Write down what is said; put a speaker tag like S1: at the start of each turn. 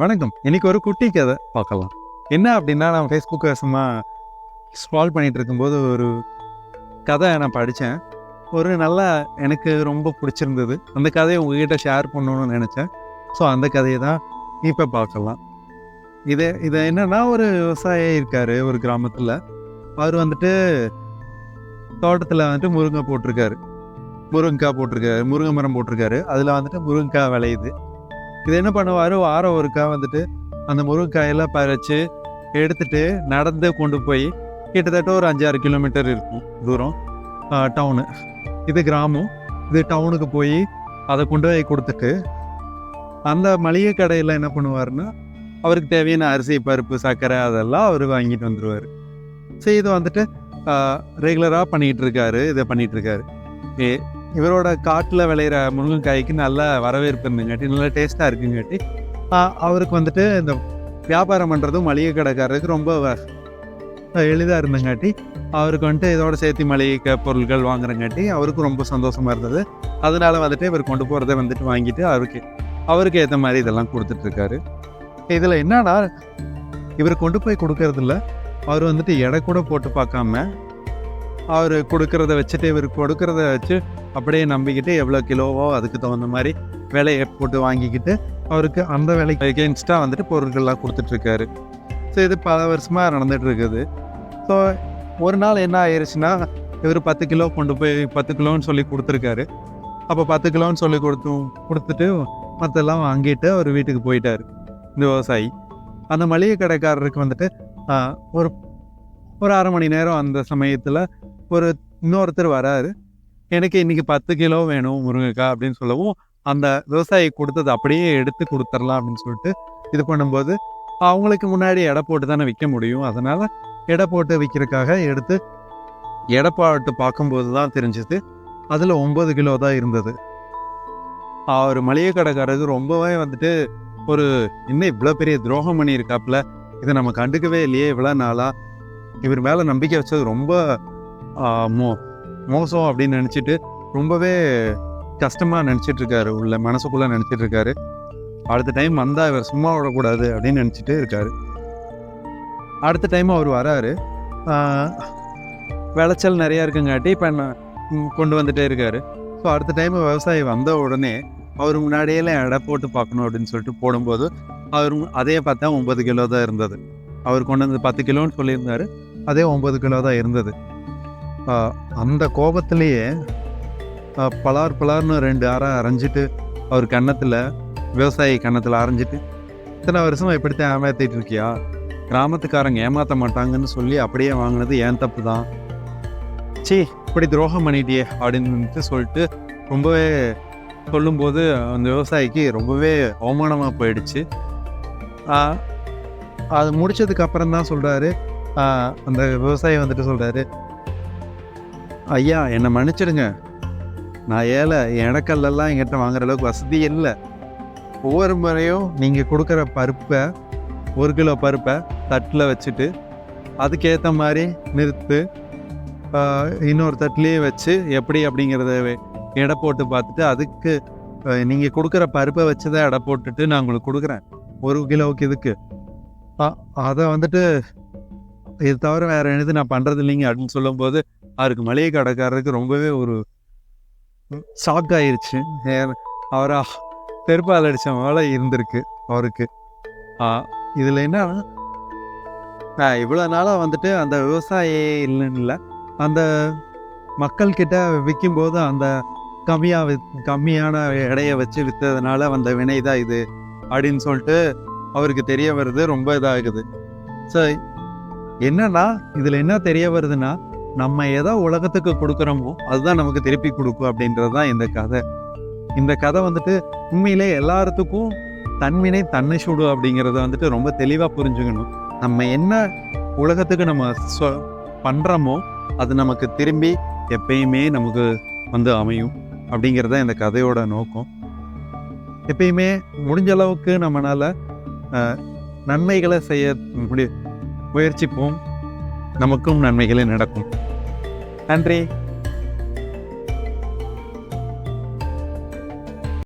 S1: வணக்கம். இன்னைக்கு ஒரு குட்டி கதை பார்க்கலாம். என்ன அப்படின்னா நான் ஃபேஸ்புக்கை சும்மா ஸ்க்ரால் பண்ணிட்டு இருக்கும்போது ஒரு கதை நான் படித்தேன். ஒரு நல்லா எனக்கு ரொம்ப பிடிச்சிருந்தது. அந்த கதையை உங்ககிட்ட ஷேர் பண்ணணும்னு நினச்சேன். ஸோ அந்த கதையை தான் இப்போ பார்க்கலாம். இது இது என்னென்னா ஒரு விவசாயி இருக்கார் ஒரு கிராமத்தில். அவர் வந்துட்டு தோட்டத்தில் வந்துட்டு முருங்கை போட்டிருக்காரு. முருங்கைக்காய் போட்டிருக்காரு முருங்கை மரம் போட்டிருக்காரு. அதில் வந்துட்டு முருங்கைக்காய் விளையுது. இது என்ன பண்ணுவார்? வாரம் ஒருக்கா வந்துட்டு அந்த முருங்கைக்காயெல்லாம் பறித்து எடுத்துட்டு நடந்து கொண்டு போய் கிட்டத்தட்ட ஒரு அஞ்சாறு கிலோமீட்டர் இருக்கும் தூரம். டவுனு இது கிராமம். இது டவுனுக்கு போய் அதை கொண்டு போய் கொடுத்துட்டு அந்த மளிகை கடையில் என்ன பண்ணுவாருன்னா அவருக்கு தேவையான அரிசி பருப்பு சர்க்கரை அதெல்லாம் அவர் வாங்கிட்டு வந்துடுவார் ஸோ இது வந்துட்டு ரெகுலராக பண்ணிகிட்டு இருக்காரு இதை பண்ணிகிட்டு இருக்காரு. ஏ இவரோட காட்டில் விளையிற முருங்கைக்காய்க்கு நல்ல வரவேற்பு இருந்துங்காட்டி நல்ல டேஸ்ட்டாக இருக்குங்காட்டி அவருக்கு வந்துட்டு இந்த வியாபாரம் பண்ணுறதும் மளிகை கடைக்காரருக்கு ரொம்ப எளிதாக இருந்தங்காட்டி அவருக்கு வந்துட்டு இதோட சேர்த்து மளிகை பொருட்கள் வாங்குறங்காட்டி அவருக்கு ரொம்ப சந்தோஷமாக இருந்தது. அதனால வந்துட்டு இவர் கொண்டு போகிறத வந்துட்டு வாங்கிட்டு அவருக்கு அவருக்கு ஏற்ற மாதிரி இதெல்லாம் கொடுத்துட்ருக்காரு இதில் என்னன்னா இவர் கொண்டு போய் கொடுக்கறதில்ல. அவர் வந்துட்டு எடை கூட போட்டு பார்க்காம அவர் கொடுக்கறத வச்சுட்டு இவர் கொடுக்கறத வச்சு அப்படியே நம்பிக்கிட்டு எவ்வளோ கிலோவோ அதுக்கு தகுந்த மாதிரி விலையை போட்டு வாங்கிக்கிட்டு அவருக்கு அந்த விலைக்கு எகென்ஸ்டாக வந்துட்டு பொருட்கள்லாம் கொடுத்துட்ருக்காரு. ஸோ இது பல வருஷமாக நடந்துகிட்ருக்குது ஸோ ஒரு நாள் என்ன ஆயிடுச்சுன்னா இவர் பத்து கிலோ கொண்டு போய் பத்து கிலோன்னு சொல்லி கொடுத்துருக்காரு. அப்போ பத்து கிலோன்னு சொல்லி கொடுத்து கொடுத்துட்டு மற்றெல்லாம் வாங்கிட்டு அவர் வீட்டுக்கு போயிட்டார். இந்த விவசாயி. அந்த மளிகை கடைக்காரருக்கு வந்துட்டு ஒரு ஒரு அரை மணி நேரம் அந்த சமயத்தில் ஒரு இன்னொருத்தர் வராரு. எனக்கு இன்னைக்கு பத்து கிலோ வேணும் முருங்கைக்காய் அப்படின்னு சொல்லவும் அந்த விவசாயி கொடுத்தது அப்படியே எடுத்து கொடுத்துர்லாம் அப்படின்னு சொல்லிட்டு இது பண்ணும்போது அவங்களுக்கு முன்னாடி எடை போட்டு தானே விற்க முடியும். அதனால் எடை போட்டு விற்கிறதுக்காக எடுத்து எடை போட்டு பார்க்கும்போது தான் தெரிஞ்சது அதில் ஒம்பது கிலோ தான் இருந்தது. அவர் மளிகை கடைக்காரருக்கு ரொம்பவே வந்துட்டு ஒரு இன்னும் இவ்வளோ பெரிய துரோகம் பண்ணியிருக்காப்புல? இதை நம்ம கண்டுக்கவே இல்லையே இவ்வளோ நாளாக இவர் மேலே நம்பிக்கை வச்சது ரொம்ப மோ மோசம் அப்படின்னு நினச்சிட்டு ரொம்பவே கஷ்டமாக நினச்சிட்ருக்காரு உள்ள மனசுக்குள்ளே நினச்சிட்ருக்காரு அடுத்த டைம் வந்தால் இவர் சும்மா விடக்கூடாது அப்படின்னு நினச்சிட்டு இருக்காரு. அடுத்த டைம் அவர் வராரு. விளைச்சல் நிறையா இருக்குங்காட்டி இப்போ கொண்டு வந்துகிட்டே இருக்காரு. ஸோ அடுத்த டைம் விவசாயி வந்த உடனே அவர் முன்னாடியெல்லாம் எடை போட்டு பார்க்கணும் அப்படின்னு சொல்லிட்டு போடும்போது அவர் அதே பார்த்தா ஒம்பது கிலோ தான் இருந்தது. அவர் கொண்டு வந்து பத்து கிலோன்னு சொல்லியிருந்தாரு. அதே ஒம்பது கிலோ தான் இருந்தது. அந்த கோபத்திலேயே பலார் பலார்னு ரெண்டு ஆறாக அரைஞ்சிட்டு அவர் கன்னத்தில் விவசாயி கன்னத்தில் அரைஞ்சிட்டு இத்தனை வருஷமாக இப்படித்தான் ஏமாத்திட்டு இருக்கியா? கிராமத்துக்காரங்க ஏமாற்ற மாட்டாங்கன்னு சொல்லி அப்படியே வாங்கினது ஏன் தப்பு தான் சீ இப்படி துரோகம் பண்ணிட்டியே அப்படின்னு சொல்லிட்டு ரொம்பவே சொல்லும்போது அந்த விவசாயிக்கு ரொம்பவே அவமானமாக போயிடுச்சு. அது முடிச்சதுக்கு அப்புறம் தான் சொல்கிறாரு அந்த விவசாயி வந்துட்டு சொல்கிறாரு ஐயா என்னை மன்னிச்சிடுங்க. நான் ஏழை என் இடக்கல்லெல்லாம் என்கிட்ட வாங்குற அளவுக்கு வசதி இல்லை. ஒவ்வொரு முறையும் நீங்கள் கொடுக்குற பருப்பை ஒரு கிலோ பருப்பை தட்டில் வச்சுட்டு அதுக்கேற்ற மாதிரி நிறுத்து இன்னொரு தட்டுலேயே வச்சு எப்படி அப்படிங்கிறத எடை போட்டு பார்த்துட்டு அதுக்கு நீங்கள் கொடுக்குற பருப்பை வச்சு தான் எடை போட்டுட்டு நான் உங்களுக்கு கொடுக்குறேன். ஒரு கிலோவுக்கு இதுக்கு. அதை வந்துட்டு இது தவிர வேறு என்னது நான் பண்ணுறது இல்லைங்க அப்படின்னு சொல்லும்போது அவருக்கு மளிகை கடைக்காரருக்கு ரொம்பவே ஒரு ஷாக் ஆயிடுச்சு ஏ- அவரா பெருப்பால் அடித்த மேலே இருந்திருக்கு அவருக்கு. இதில் என்ன இவ்வளோ நாளாக வந்துட்டு அந்த விவசாயி இல்லைன்னு இல்லை. அந்த மக்கள்கிட்ட விற்கும்போது அந்த கம்மியாக வித் கம்மியான இடையை வச்சு விற்றதுனால வந்த வினை தான் இது அப்படின்னு சொல்லிட்டு அவருக்கு தெரிய வருது. ரொம்ப இதாகுது. ஸோ என்னன்னா இதில் என்ன தெரிய வருதுன்னா நம்ம எதோ உலகத்துக்கு கொடுக்குறோமோ அதுதான் நமக்கு திருப்பி கொடுக்கும் அப்படின்றது தான் இந்த கதை. இந்த கதை வந்துட்டு உண்மையிலே எல்லாத்துக்கும் தன்வினை தன்னை சுடு அப்படிங்கிறத வந்துட்டு ரொம்ப தெளிவாக புரிஞ்சுக்கணும். நம்ம என்ன உலகத்துக்கு நம்ம சொ பண்ணுறோமோ அது நமக்கு திரும்பி எப்பயுமே நமக்கு வந்து அமையும் அப்படிங்கிறது தான் இந்த கதையோட நோக்கம். எப்பயுமே முடிஞ்ச அளவுக்கு நம்மளால் நன்மைகளை செய்ய முடி முயற்சிப்போம். நமக்கும் நன்மைகளே நடக்கும். நன்றி.